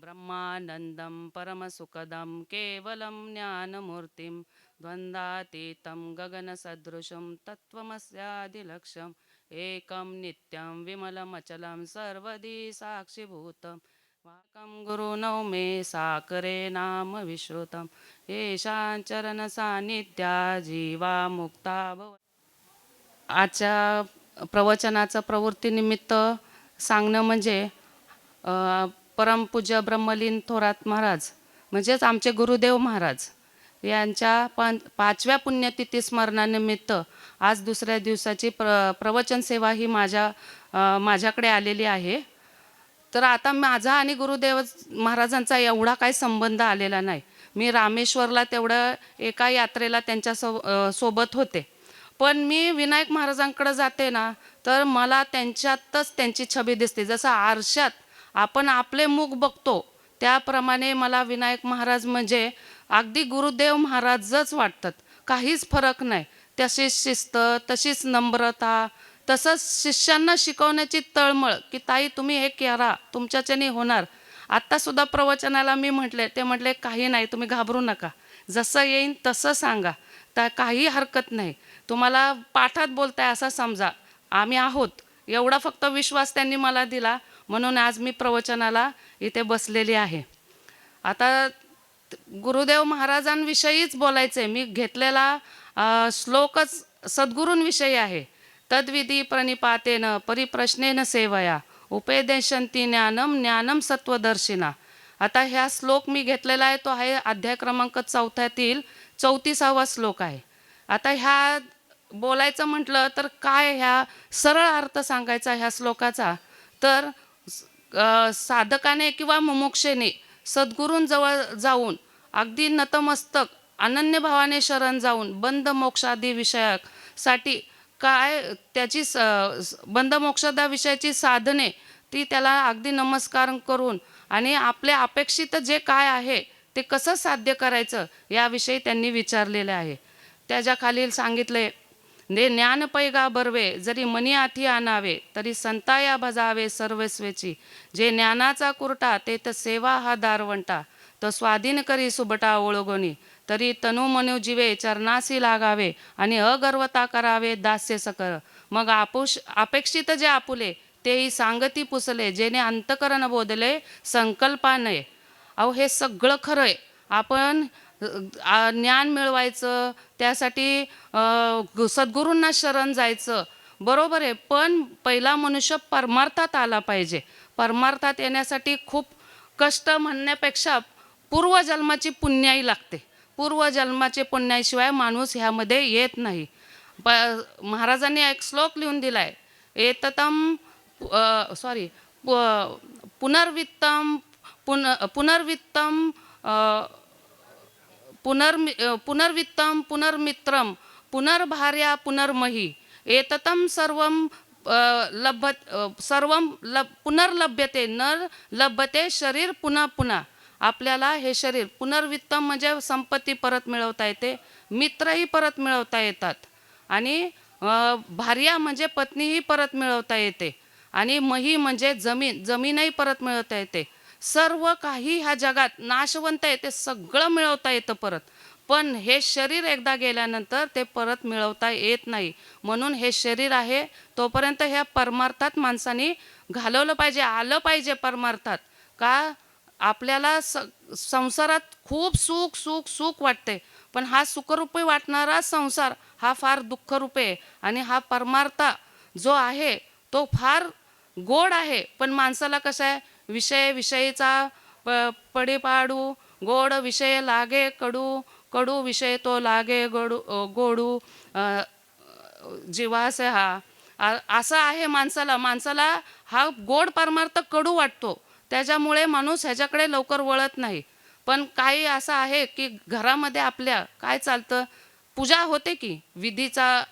ब्रह्मानन्दं परमसुखदं केवलं ज्ञानमूर्तिं द्वन्द्वातीतं गगनसदृशं तत्त्वमस्यादिलक्ष्यम् एकं नित्यं विमलमचलं सर्वदी साक्षिभूतं वाकं गुरुनौ मे साकरे नाम विश्रुतं येषां चरणसान्निध्या जीवा मुक्ता भव आजच्या प्रवचनाचं प्रवृत्तीनिमित्त सांगणं म्हणजे परमपूज्य ब्रह्मलीन थोरात महाराज म्हणजेच आमचे गुरुदेव महाराज यांच्या पण पाचव्या पुण्यतिथी स्मरणानिमित्त आज दुसऱ्या दिवसाची प्र प्रवचन सेवा ही माझ्या माझ्याकडे आलेली आहे. तर आता माझा आणि गुरुदेव महाराजांचा एवढा काही संबंध आलेला नाही. मी रामेश्वरला तेवढं एका यात्रेला त्यांच्या सो सोबत होते. पण मी विनायक महाराजांकडे जाते ना तर मला त्यांच्यातच त्यांची छबी दिसते. जसं आरशात आपण आपले मुख बघतो. त्याप्रमाणे मला विनायक महाराज म्हणजे अगदी गुरुदेव महाराजच वाटतात. काहीच फरक नाही. तशीच शिस्त तशीच नम्रता तसंच शिष्यांना शिकवण्याची तळमळ की ताई तुम्ही हे करा तुमच्याच्याने होणार. आत्तासुद्धा प्रवचनाला मी म्हटले ते म्हटले काही नाही तुम्ही घाबरू नका. जसं येईन तसं सांगा. तर काही हरकत नाही. तुम्हाला पाठात बोलताय असा समजा. आम्ही आहोत. एवढा फक्त विश्वास त्यांनी मला दिला. म्हणून आज मी प्रवचनाला इथे बसलेली आहे. आता गुरुदेव महाराजांविषयीच बोलायचं आहे मी घेतलेला श्लोकच सद्गुरूंविषयी आहे. तद्विधी प्रणिपातेन परिप्रश्नेन सेवया उपेदेशंती ज्ञानम ज्ञानम सत्वदर्शिना आता ह्या श्लोक मी घेतलेला आहे तो आहे अध्याय क्रमांक चौथ्यातील चौतीसावा श्लोक आहे. आता ह्या बोलायचं म्हटलं तर काय ह्या सरळ अर्थ सांगायचा ह्या श्लोकाचा? तर साधकाने किंवा मुमोक्षेने सद्गुरूंजवळ जाऊन अगदी नतमस्तक अनन्यभावाने शरण जाऊन बंद मोक्षादी विषयासाठी काय त्याची स बंद मोक्षादा विषयाची साधने ती त्याला अगदी नमस्कार करून आणि आपले अपेक्षित जे काय आहे ते कसं साध्य करायचं याविषयी त्यांनी विचारलेले आहे. त्याच्याखालील सांगितले ने ज्ञान पैगा बर्वे जरी मनी आथी आणावे तरी संताया भजावे सर्वस्वेची. जे ज्ञानाचा कुरटा ते तर सेवा हा दारवंटा. तो स्वाधीन करी सुबटा ओळगोनी. तरी तनु मनु जीवे चरणासी लागावे आणि अगर्वता करावे दास्य सकर मग आपुष अपेक्षित जे आपुले तेही सांगती पुसले जेने अंतकरण बोधले संकल्पा नये अहो हे सगळं खरं आहे आपण ज्ञान मिळवायचं त्यासाठी सद्गुरूंना शरण जायचं. बरोबर आहे पण पहिला मनुष्य परमार्थात आला पाहिजे. परमार्थात येण्यासाठी खूप कष्ट म्हणण्यापेक्षा पूर्वजन्माची पुण्याई लागते. पूर्वजन्माचे पुण्याशिवाय माणूस ह्यामध्ये येत नाही. प महाराजांनी एक श्लोक लिहून दिला आहे एततम सॉरी पुनर्वित्तम पुन पुनर्वित्तम पुनर्मि पुनर्वित्तम पुनर्मित्रम पुनर्भार्या पुनर्मही एततं सर्वं लभ सर्वं लब पुनर्लभ्यते न लभ्यते शरीर पुन्हा पुन्हा. आपल्याला हे शरीर पुनर्वित्तम म्हणजे संपत्ती परत मिळवता येते मित्रही परत मिळवता येतात. आणि भार्या म्हणजे पत्नीही परत मिळवता येते. आणि मही म्हणजे जमीन जमीनही परत मिळवता येते. सर्व काही ह्या जगात नाशवंत आहे ते सगळं मिळवता येतं परत. पण हे शरीर एकदा गेल्यानंतर ते परत मिळवता येत नाही. म्हणून हे शरीर आहे तोपर्यंत ह्या परमार्थात माणसाने घालवलं पाहिजे आलं पाहिजे परमार्थात. का? आपल्याला स संसारात खूप सुख सुख सुख वाटते पण हा सुखरूपी वाटणारा संसार हा फार दुःखरूपी आहे. आणि हा परमार्थ जो आहे तो फार गोड आहे. पण माणसाला कसं आहे विषय विषयीचा प पडीपाडू गोड विषय लागे कडू कडू विषय तो लागे गोडू गोडू जीवास हा. असं आहे माणसाला. माणसाला हा गोड परमार्थ कडू वाटतो. त्याच्यामुळे माणूस ह्याच्याकडे लवकर वळत नाही. पण काही असं आहे की घरामध्ये आपल्या काय चालतं? पूजा होते की? विधीचा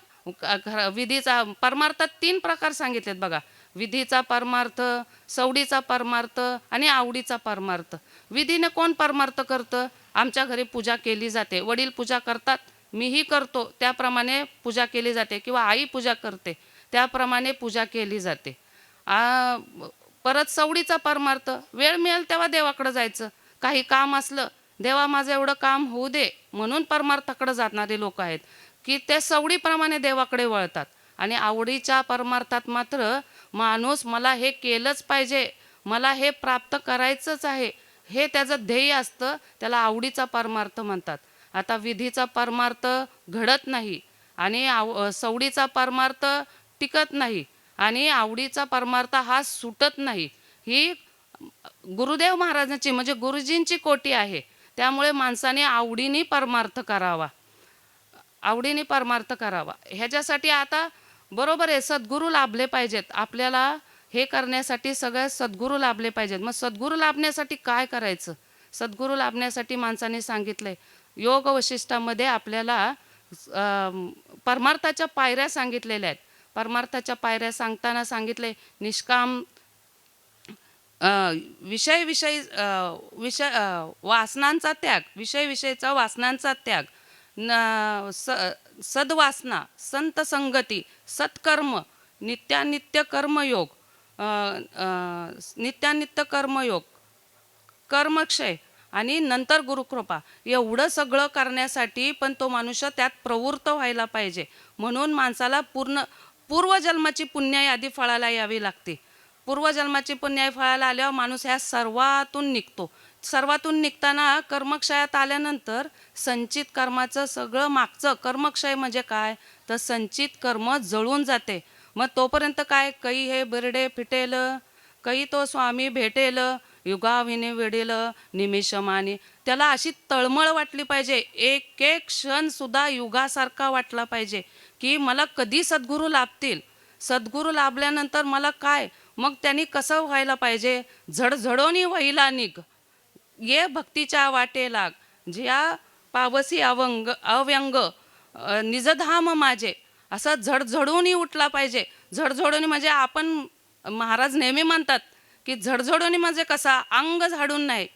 विधीचा परमार्थात तीन प्रकार सांगितलेत बघा. विधीचा परमार्थ सवडीचा परमार्थ आणि आवडीचा परमार्थ. विधीने कोण परमार्थ करतं? आमच्या घरी पूजा केली जाते. वडील पूजा करतात मीही करतो. त्याप्रमाणे पूजा केली जाते किंवा आई पूजा करते त्याप्रमाणे पूजा केली जाते. आ, परत सवडीचा परमार्थ वेळ मिळेल तेव्हा देवाकडं जायचं. काही काम असलं देवा माझं एवढं काम होऊ दे म्हणून परमार्थाकडं जाणारे लोक आहेत. की ते सवडीप्रमाणे देवाकडे वळतात. आणि आवडीच्या परमार्थात मात्र माणूस मला हे केलंच पाहिजे मला हे प्राप्त करायचंच आहे हे त्याचं ध्येय असतं त्याला आवडीचा परमार्थ म्हणतात. आता विधीचा परमार्थ घडत नाही आणि आव सवडीचा परमार्थ टिकत नाही आणि आवडीचा परमार्थ हा सुटत नाही. ही गुरुदेव महाराजांची म्हणजे गुरुजींची कोटी आहे. त्यामुळे माणसाने आवडीने परमार्थ करावा. आवडीने परमार्थ करावा. ह्याच्यासाठी आता बरोबर आहे सद्गुरू लाभले पाहिजेत. आपल्याला हे करण्यासाठी सगळे सद्गुरू लाभले पाहिजेत. मग सद्गुरू लाभण्यासाठी काय करायचं? सद्गुरू लाभण्यासाठी माणसाने सांगितलंय योग वशिष्ठामध्ये आपल्याला परमार्थाच्या पायऱ्या सांगितलेल्या आहेत. परमार्थाच्या पायऱ्या सांगताना सांगितले निष्काम विषय विषय विषय वासनांचा त्याग विषय विषयचा वासनांचा त्याग. न स सद्वासना संत संगती सत्कर्म नित्यानित्य कर्मयोग नित्यानित्य कर्मयोग कर्मक्षय आणि नंतर गुरुकृपा. एवढं सगळं करण्यासाठी पण तो मनुष्य त्यात प्रवृत्त व्हायला पाहिजे. म्हणून माणसाला पूर्ण पूर्वजन्माची पुण्याई आधी फळाला यावी लागते. पूर्वजन्माची पुण्याई फळाला आल्यावर माणूस ह्या सर्वातून निघतो. सर्वातून निघताना कर्मक्षयात आल्यानंतर संचित कर्माचं सगळं मागचं कर्मक्षय म्हणजे काय? तर संचित कर्म जळून जाते. मग तोपर्यंत काय? कई हे बिरडे फिटेल कई तो स्वामी भेटेल युगाविने वेडेल निमिषमाने. त्याला अशी तळमळ वाटली पाहिजे. एक एक क्षण सुद्धा युगासारखा वाटला पाहिजे की मला कधी सद्गुरू लाभतील? सद्गुरू लाभल्यानंतर मला काय? मग त्यांनी कसं व्हायला पाहिजे? झडझडोनी व्हायला निघ. ये भक्तीच्या वाटे लाग ज्या पावसी अवंग अव्यंग निजधाम माझे असं झडझडूनही उठला पाहिजे. झडझडून म्हणजे आपण महाराज नेहमी म्हणतात की झडझडून म्हणजे कसा? अंग झाडून नाही.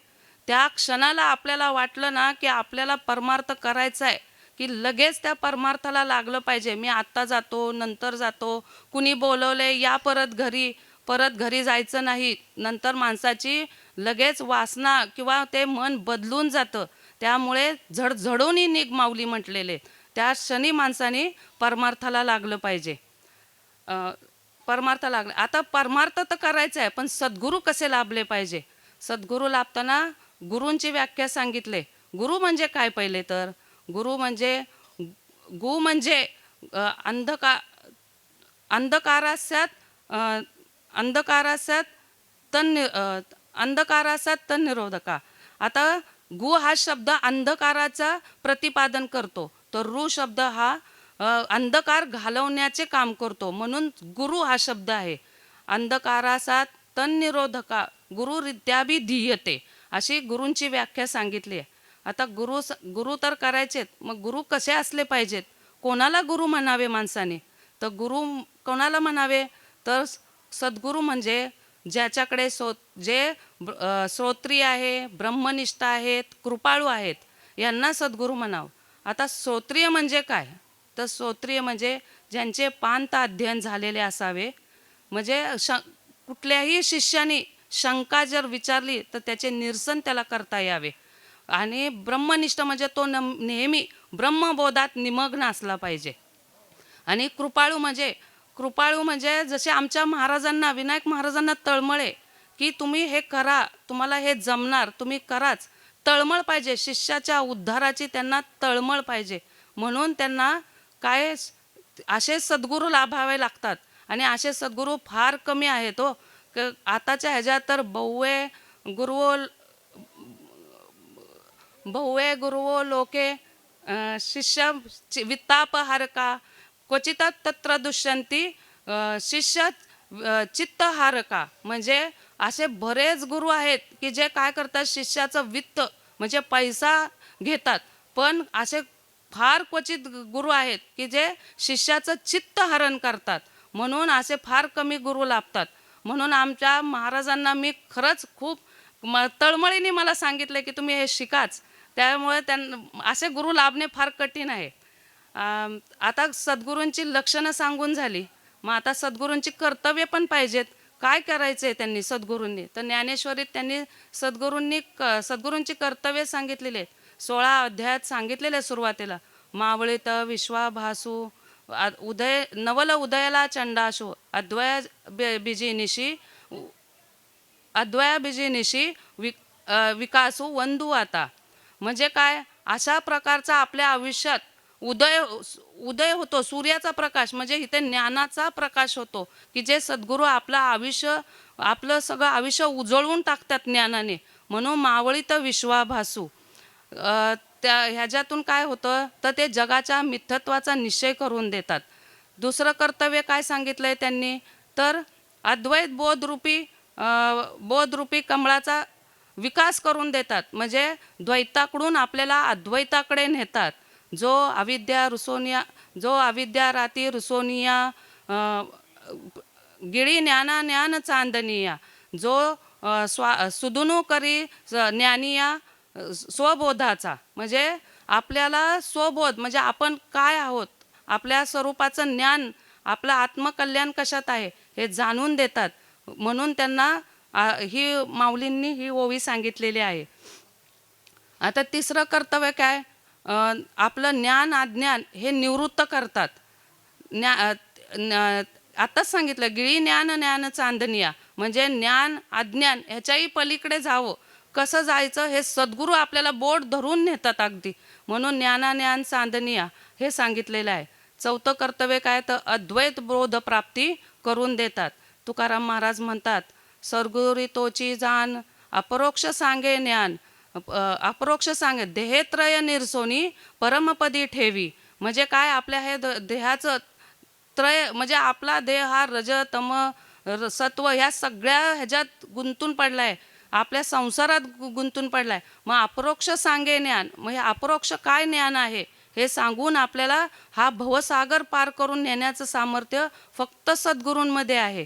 त्या क्षणाला आपल्याला वाटलं ना की आपल्याला परमार्थ करायचा आहे की लगेच त्या परमार्थाला लागलं पाहिजे. मी आत्ता जातो नंतर जातो कुणी बोलवले या परत घरी परत घरी जायचं नाही नंतर माणसाची लगेच वासना किंवा ते मन बदलून जातं. त्यामुळे झडझडूनही निघ माऊली म्हटलेले त्या क्षणी माणसाने परमार्थाला लागलं पाहिजे. परमार्थ लागले. आता परमार्थ तर करायचं आहे पण सद्गुरू कसे लाभले पाहिजे? सद्गुरू लाभताना गुरूंची व्याख्या सांगितले. गुरु म्हणजे काय पहिले तर? गुरु म्हणजे गु म्हणजे अंधका अंधकारास्यात अंधकारासात तन अंधकारासात तन निरोधका. आता गु हा शब्द अंधकाराचा प्रतिपादन करतो. तर रु शब्द हा अंधकार घालवण्याचे काम करतो. म्हणून गुरु हा शब्द आहे. अंधकारासात तन निरोधका. गुरुरित्याबी धीयते. अशी गुरूंची व्याख्या सांगितली आहे. आता गुरु गुरु तर करायचेत. मग गुरु कसे असले पाहिजेत? कोणाला गुरु म्हणावे माणसाने? तर गुरु कोणाला म्हणावे? तर सद्गुरू म्हणजे ज्याच्याकडे सो जे श्रोत्री आहे ब्रह्मनिष्ठ आहेत कृपाळू आहेत यांना सद्गुरू म्हणावं. आता श्रोत्रिय म्हणजे काय? तर श्रोत्रिय म्हणजे ज्यांचे पांत अध्ययन झालेले असावे. म्हणजे श कुठल्याही शिष्याने शंका जर विचारली तर त्याचे निरसन त्याला करता यावे. आणि ब्रह्मनिष्ठ म्हणजे तो न नेहमी ब्रह्मबोधात निमग्न असला पाहिजे. आणि कृपाळू म्हणजे कृपाळू म्हणजे जसे आमच्या महाराजांना विनायक महाराजांना तळमळे की तुम्ही हे करा तुम्हाला हे जमणार तुम्ही कराच. तळमळ पाहिजे शिष्याच्या उद्धाराची त्यांना तळमळ पाहिजे. म्हणून त्यांना काय असे सद्गुरू लाभावे लागतात आणि असे सद्गुरू फार कमी आहेत हो. क- आताच्या ह्याच्यात तर बहुवे गुरुओ बहुवे गुरुवो लोके अ, शिष्य वित्तापहारका क्वचितात तत्र दुष्यंती शिष्य चित्तहारका. म्हणजे असे बरेच गुरु आहेत की जे काय करतात शिष्याचं वित्त म्हणजे पैसा घेतात. पण असे फार क्वचित गुरु आहेत की जे शिष्याचं चित्त हरण करतात. म्हणून असे फार कमी गुरु लाभतात. म्हणून आमच्या महाराजांना मी खरंच खूप म तळमळीने मला सांगितलं की तुम्ही हे शिकाच. त्यामुळे त्यां असे गुरु लाभणे फार कठीण आहे. आता सद्गुरूंची लक्षणं सांगून झाली. मग आता सद्गुरूंची कर्तव्य पण पाहिजेत. काय करायचं आहे त्यांनी सद्गुरूंनी? तर ज्ञानेश्वरीत त्यांनी सद्गुरूंनी क सद्गुरूंची कर्तव्य सांगितलेली आहेत. सोळा अध्यायात सांगितलेले आहे सुरुवातीला. मावळीत विश्वाभासू उदय नवल उदयाला चंडाशू अद्वया बिजिनिशी अद्वया बिजिनिशी वि विकासू वंदू आता. म्हणजे काय? अशा प्रकारचा आपल्या आयुष्यात उदय उदय होतो सूर्याचा प्रकाश म्हणजे इथे ज्ञानाचा प्रकाश होतो की जे सद्गुरू आपलं आयुष्य आपलं सगळं आयुष्य उजळवून टाकतात ज्ञानाने. म्हणून मावळीत विश्वाभासू. त्या ह्याच्यातून काय होतं तर ते जगाच्या मिथत्वाचा निश्चय करून देतात. दुसरं कर्तव्य काय सांगितलं आहे त्यांनी? तर अद्वैत बोधरूपी बोधरूपी कमळाचा विकास करून देतात. म्हणजे द्वैताकडून आपल्याला अद्वैताकडे नेतात. जो अविद्या रुसोनिया जो अविद्या राती रुसोनिया गिळी ज्ञाना ज्ञान चांदनिया जो स्वा सुदुनू करी ज्ञानिया स्वबोधाचा म्हणजे आपल्याला स्वबोध म्हणजे आपण काय आहोत? आपल्या स्वरूपाचं ज्ञान आपलं आत्मकल्याण कशात आहे? हे जाणून देतात. म्हणून त्यांना ही माऊलींनी ही ओवी सांगितलेली आहे. आता तिसरं कर्तव्य काय? आपलं ज्ञान अज्ञान हे निवृत्त करतात. ज्ञा आत्ताच आताच सांगितलं गिळी ज्ञान ज्ञान चांदनिया. म्हणजे ज्ञान अज्ञान ह्याच्याही पलीकडे जावं. कसं जायचं हे सद्गुरू आपल्याला बोट धरून नेतात अगदी. म्हणून ज्ञाना ज्ञान चांदनिया हे सांगितलेलं आहे. चौथं कर्तव्य काय? तर अद्वैत बोध प्राप्ती करून देतात. तुकाराम महाराज म्हणतात सद्गुरी तोची जाण अपरोक्ष सांगे ज्ञान अपरोक्ष सांगे देहेत्रय निरसोनी परमपदी ठेवी. म्हणजे काय? आपल्या हे द- देहाचं त्रय म्हणजे आपला देह हा रज तम सत्व ह्या सगळ्या ह्याच्यात गुंतून पडलाय. आपल्या संसारात गुंतून गुंतून पडलाय. मग अपरोक्ष सांगे ज्ञान. मग हे अपरोक्ष काय ज्ञान आहे? हे सांगून आपल्याला हा भवसागर पार करून नेण्याचं सामर्थ्य फक्त सद्गुरूंमध्ये आहे.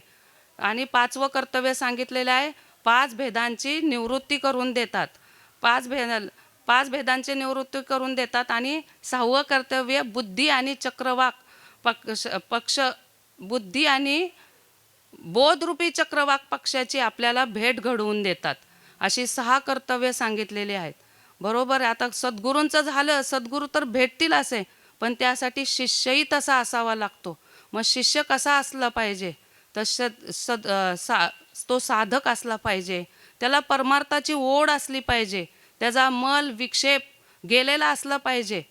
आणि पाचवं कर्तव्य सांगितलेलं आहे पाच भेदांची निवृत्ती करून देतात. पाच भेद पाच भेदांचे निवृत्ती करून देतात आणि सहावं कर्तव्य बुद्धी आणि चक्रवाक. पक्ष पक्ष बुद्धी आणि बोधरूपी चक्रवाक पक्षाची आपल्याला भेट घडवून देतात. अशी सहा कर्तव्य सांगितलेली आहेत. बरोबर आता सद्गुरूंचं झालं सद्गुरू तर भेटतील असे पण त्यासाठी शिष्यही तसा असावा लागतो. मग शिष्य कसा असला पाहिजे? तर सद सद सा तो साधक असला पाहिजे. त्याला परमार्थाची ओढ असली पाहिजे. त्याचा मल विक्षेप गेलेला असला पाहिजे.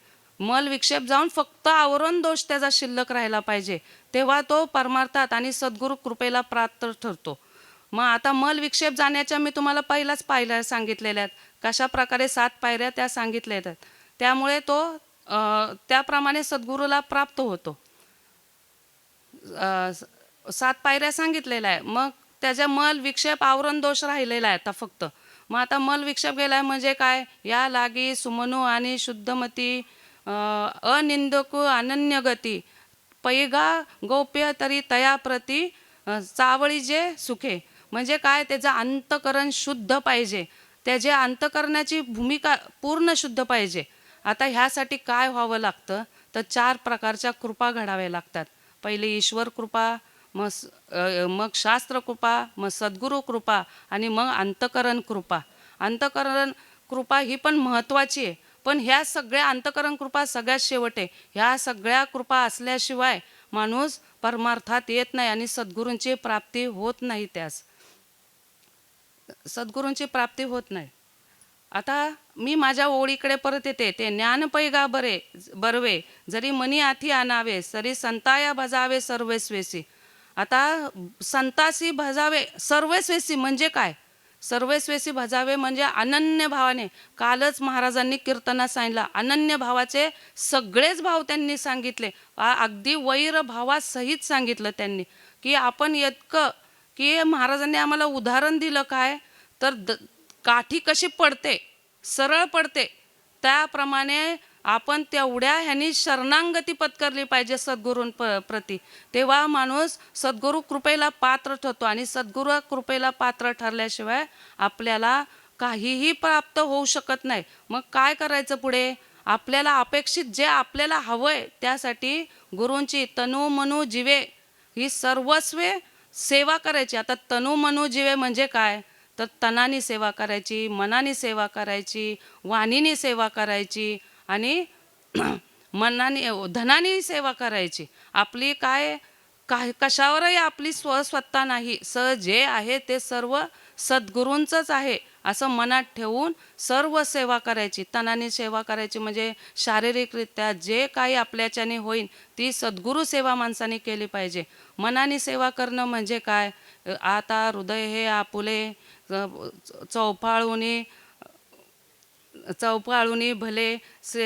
मल विक्षेप जाऊन फक्त आवरण दोष त्याचा शिल्लक राहिला पाहिजे. तेव्हा तो परमार्थात आणि सद्गुरू कृपेला प्राप्त ठरतो. मग आता मल विक्षेप जाण्याच्या मी तुम्हाला पहिलाच पाहिल्या सांगितलेल्या आहेत. कशा प्रकारे सात पायऱ्या त्या सांगितल्या आहेत. त्यामुळे तो त्याप्रमाणे सद्गुरूला प्राप्त होतो. सात पायऱ्या सांगितलेल्या आहे मग त्याच्या मल विक्षेप आवरण दोष राहिलेला आहे आता फक्त. मग आता मल विक्षेप गेलाय म्हणजे काय? या लागी सुमनू आणि शुद्धमती अ, अनिंदकू अनन्यगती पैगा गोप्य तरी तयाप्रती चावळी जे सुखे. म्हणजे काय? त्याचं अंतकरण शुद्ध पाहिजे. त्याचे अंतकरणाची भूमिका पूर्ण शुद्ध पाहिजे. आता ह्यासाठी काय व्हावं लागतं? तर चार प्रकारच्या कृपा घडाव्या लागतात. पहिले ईश्वर कृपा मग मग शास्त्र कृपा मग सद्गुरू कृपा आणि मग अंतकरण कृपा. अंतकरण कृपा ही पण महत्त्वाची आहे. पण ह्या सगळ्या अंतकरण कृपा सगळ्यात शेवट आहे. ह्या सगळ्या कृपा असल्याशिवाय माणूस परमार्थात येत नाही आणि सद्गुरूंची प्राप्ती होत नाही त्यास. सद्गुरूंची प्राप्ती होत नाही. आता मी माझ्या ओळीकडे परत येते. ते ज्ञानपैगा बरे बरवे जरी मनी आथी आणावे सरी संताया बजावे सर्वेस्वेसी आता संतासी भजावे सर्वस्वेसी म्हणजे काय? सर्वस्वेसी भजावे म्हणजे अनन्य भावाने. कालच महाराजांनी कीर्तनात सांगितलं अनन्य भावाचे सगळेच भाव त्यांनी सांगितले. अगदी वैर भावासहित सांगितलं त्यांनी. की आपण इतकं की महाराजांनी आम्हाला उदाहरण दिलं काय? तर द काठी कशी पडते? सरळ पडते. त्याप्रमाणे आपण तेवढ्या ह्यानी शरणांगती पत्करली पाहिजे सद्गुरूं प प्रती. तेव्हा माणूस सद्गुरू कृपेला पात्र ठरतो आणि सद्गुरू कृपेला पात्र ठरल्याशिवाय आपल्याला काहीही प्राप्त होऊ शकत नाही. मग काय करायचं पुढे? आपल्याला अपेक्षित जे आपल्याला हवं आहे त्यासाठी गुरूंची तनु मनु जीवे ही सर्वस्वे सेवा करायची. आता तनु मनू जिवे म्हणजे काय? तर तनानी सेवा करायची मनाने सेवा करायची वाणीने सेवा करायची आणि मनाने धनाने सेवा करायची. आपली काय काय कशावरही आपली स्वस्वत्ता नाही. स जे आहे ते सर्व सद्गुरूंचंच आहे असं मनात ठेवून सर्व सेवा करायची. तनाने सेवा करायची म्हणजे शारीरिकरित्या जे काही आपल्याच्याने होईल ती सद्गुरू सेवा माणसाने केली पाहिजे. मनाने सेवा करणं म्हणजे काय? आता हृदय हे आपुले चौफाळूने चौपाळूनी भले श्री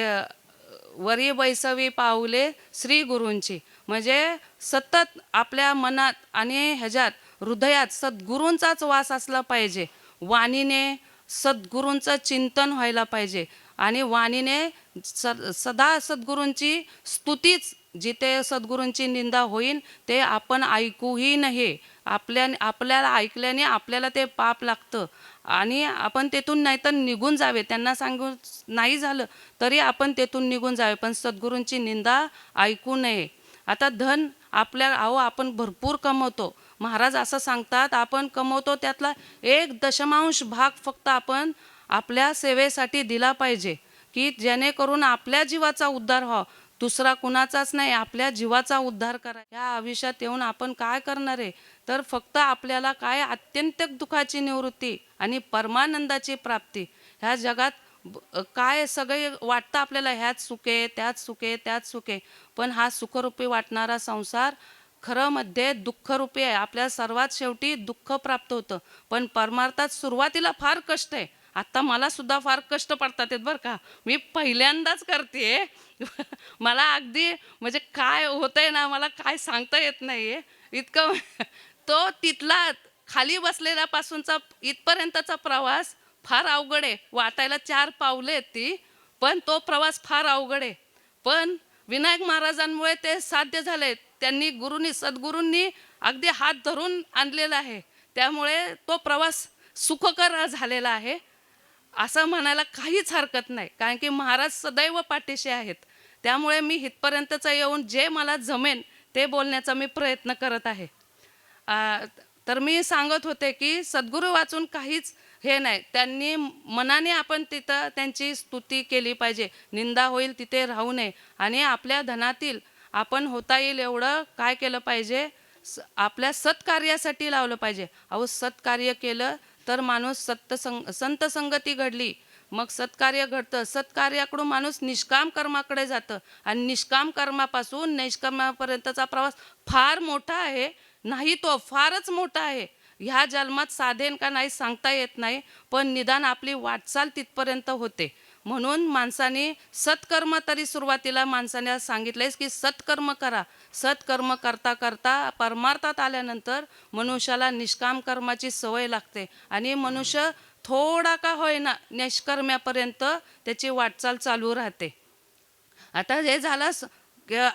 वरी बैसवी पाऊले श्री गुरूंची. म्हणजे सतत आपल्या मनात आणि ह्याच्यात हृदयात सद्गुरूंचाच वास असला पाहिजे. वाणीने सद्गुरूंचं चिंतन व्हायला पाहिजे. आणि वाणीने स सदा सद्गुरूंची स्तुतीच जिथे सद्गुरूंची निंदा होईल ते आपण ऐकूही नाही आपल्या आपल्याला ऐकल्याने आपल्याला ते पाप लागतं. आणि आपण तेथून नाही तर निघून जावे. त्यांना सांगून नाही झालं तरी आपण तेथून निघून जावे. पण सद्गुरूंची निंदा ऐकू नये. आता धन आपल्या अहो आपण भरपूर कमवतो. महाराज असं सांगतात आपण कमवतो त्यातला एक दशमांश भाग फक्त आपण आपल्या सेवेसाठी दिला पाहिजे. की जेणेकरून आपल्या जीवाचा उद्धार व्हावा. दुसरा कुणाचाच नाही आपल्या जीवाचा उद्धार करा. या आयुष्यात येऊन आपण काय करणार आहे? तर फक्त आपल्याला काय अत्यंत दुःखाची निवृत्ती आणि परमानंदाची प्राप्ती. ह्या जगात काय सगळे वाटतं आपल्याला ह्याच सुखे त्याच सुखे त्यात सुखे पण हा सुखरूपी वाटणारा संसार खरं मध्ये दुःखरूपी आहे. आपल्या सर्वात शेवटी दुःख प्राप्त होतं. पण परमार्थात सुरुवातीला फार कष्ट आहे. आता मला सुद्धा फार कष्ट पडतात आहेत बरं का. मी पहिल्यांदाच करते मला अगदी म्हणजे काय होतंय ना मला काय सांगता येत नाही इतकं तो तिथला खाली बसलेल्यापासूनचा इथपर्यंतचा प्रवास फार अवघड आहे. वाटायला चार पावले आहेत ती पण तो प्रवास फार अवघड आहे. पण विनायक महाराजांमुळे ते साध्य झाले त्यांनी गुरुनी सद्गुरूंनी अगदी हात धरून आणलेला आहे. त्यामुळे तो प्रवास सुखकर झालेला आहे. असं म्हणायला काहीच हरकत नाही. कारण की महाराज सदैव पाठीशी आहेत. त्यामुळे मी इथपर्यंतचं येऊन जे मला जमेन ते बोलण्याचा मी प्रयत्न करत आहे. तर मी सांगत होते की सद्गुरू वाचून काहीच हे नाही. त्यांनी मनाने आपण तिथं त्यांची स्तुती केली पाहिजे. निंदा होईल तिथे राहू नये. आणि आपल्या धनातील आपण होता येईल एवढं काय केलं पाहिजे? स- आपल्या सत्कार्यासाठी लावलं पाहिजे. अहो सत्कार्य केलं तर माणूस सत्तसंग संत संगती घडली. मग सत्कार्य घडतं. सत्कार्याकडून माणूस निष्काम कर्माकडे जातं. आणि निष्काम कर्मापासून निष्कामापर्यंतचा प्रवास फार मोठा आहे. नाही तो फारच मोठा आहे. ह्या जन्मात साधेन का नाही सांगता येत नाही पण निदान आपली वाटचाल तिथपर्यंत होते. म्हणून माणसाने सत्कर्म तरी सुरुवातीला माणसाने सांगितलंयस की सत्कर्म करा. सत्कर्म करता करता परमार्थात आल्यानंतर मनुष्याला निष्काम कर्माची सवय लागते आणि मनुष्य थोडा का होईना निष्कर्म्यापर्यंत त्याची वाटचाल चालू राहते. आता हे झालं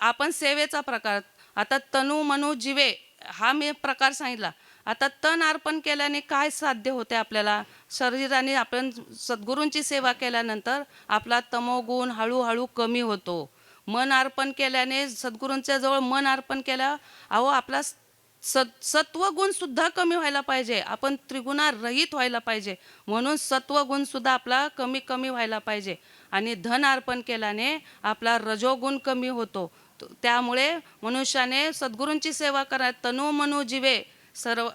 आपण सेवेचा प्रकार. आता तनु मनु जीवे हा मी प्रकार सांगितला. आता तन अर्पण केल्याने काय साध्य होते आपल्याला? शरीराने आपण सद्गुरूंची सेवा केल्यानंतर आपला तमोगुण हळूहळू कमी होतो. मन अर्पण केल्याने सद्गुरूंच्या जवळ मन अर्पण केल्या अहो आपला सत् सत्वगुणसुद्धा कमी व्हायला पाहिजे. आपण त्रिगुणारहित व्हायला पाहिजे. म्हणून सत्वगुणसुद्धा आपला कमी कमी व्हायला पाहिजे. आणि धन अर्पण केल्याने आपला रजोगुण कमी होतो. त्यामुळे मनुष्याने सद्गुरूंची सेवा करा तनु मनु जीवे सर्व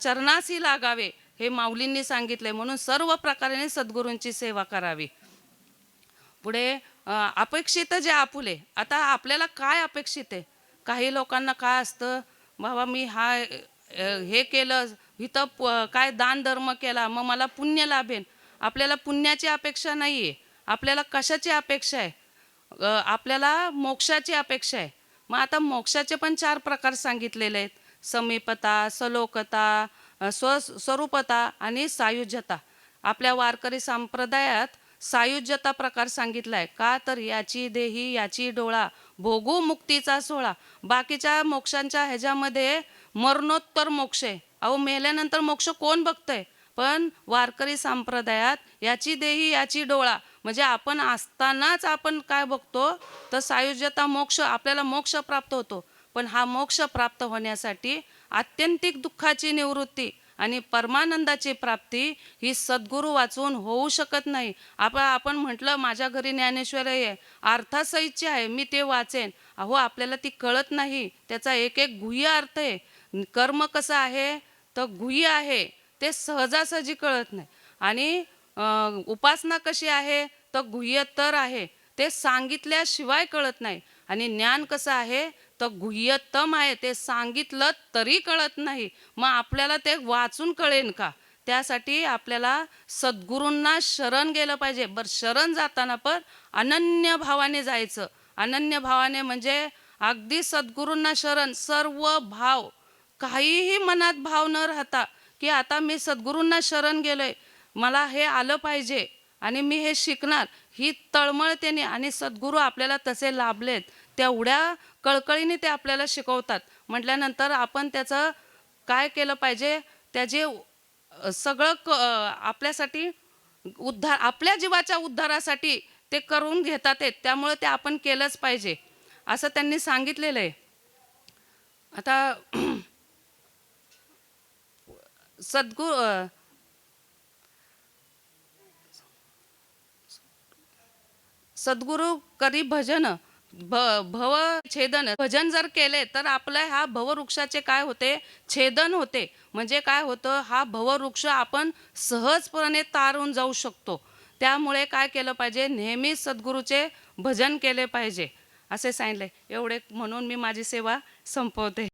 चरणासी लागावे हे माऊलींनी सांगितले म्हणून सर्व प्रकारे सद्गुरूंची सेवा करावी. पुढे अपेक्षित जे आपुले आता आपल्याला काय अपेक्षित आहे? काही लोकांना काय असतं? बाबा मी हा हे केलं इथं काय दान धर्म केला मग मला पुण्य लाभेन. आपल्याला पुण्याची अपेक्षा नाही आहे आपल्याला कशाची अपेक्षा आहे? आपल्याला मोक्षाची अपेक्षा आहे. मग आता मोक्षाचे पण चार प्रकार सांगितलेले आहेत. समीपता सलोकता स्व स्वरूपता आणि सायुज्यता. आपल्या वारकरी संप्रदायात सायुज्यता प्रकार सांगितला आहे. का तर याची देही याची डोळा भोगू मुक्तीचा सोहळा. बाकीच्या मोक्षांच्या ह्याच्यामध्ये मरणोत्तर मोक्ष आहे. अहो मेल्यानंतर मोक्ष कोण बघतंय? पण वारकरी संप्रदायात याची देही याची डोळा म्हणजे आपण असतानाच आपण काय बघतो तर सायुज्यता मोक्ष आपल्याला मोक्ष प्राप्त होतो. पण हा मोक्ष प्राप्त होण्यासाठी आत्यंतिक दुःखाची निवृत्ती आणि परमानंदाची प्राप्ती ही सद्गुरू वाचून होऊ शकत नाही. आपण आपण म्हटलं माझ्या घरी ज्ञानेश्वर आहे अर्थासहितचे आहे मी ते वाचेन. अहो आपल्याला ती कळत नाही. त्याचा एक एक गुह्य अर्थ आहे. कर्म कसं आहे? तर गुह्य आहे. ते सहजासहजी कळत नाही. आणि उपासना कशी आहे? तर गुह्यतर आहे. ते सांगितल्याशिवाय कळत नाही. आणि ज्ञान कसं आहे? तर गुह्यतम आहे. ते सांगितलं तरी कळत नाही. मग आपल्याला ते वाचून कळेन का? त्यासाठी आपल्याला सद्गुरूंना शरण गेलं पाहिजे. बरं शरण जाताना पण अनन्य भावाने जायचं. अनन्य भावाने म्हणजे अगदी सद्गुरूंना शरण सर्व भाव. काहीही मनात भाव न राहता की आता मी सद्गुरूंना शरण गेलोय. मला हे आलं पाहिजे आणि मी हे शिकणार. ही तळमळ त्यांनी आणि सद्गुरू आपल्याला तसे लाभलेत. तेवढ्या कळकळीने ते आपल्याला शिकवतात. म्हटल्यानंतर आपण त्याचं काय केलं पाहिजे? त्याचे सगळं क आपल्यासाठी उद्धार आपल्या जीवाच्या उद्धारासाठी ते करून घेतात आहेत त्यामुळे ते आपण केलंच पाहिजे. असं त्यांनी सांगितलेलं आहे. आता सद्गुरू सद्गुरू करी भजन भ भव छेदन. भजन जर केले तर आपल्या ह्या भववृक्षाचे काय होते? छेदन होते. म्हणजे काय होतं? हा भववृक्ष आपण सहजपणे तारून जाऊ शकतो. त्यामुळे काय केलं पाहिजे? नेहमी सद्गुरूचे भजन केले पाहिजे. असे सांगितले. एवढे म्हणून मी माझी सेवा संपवते.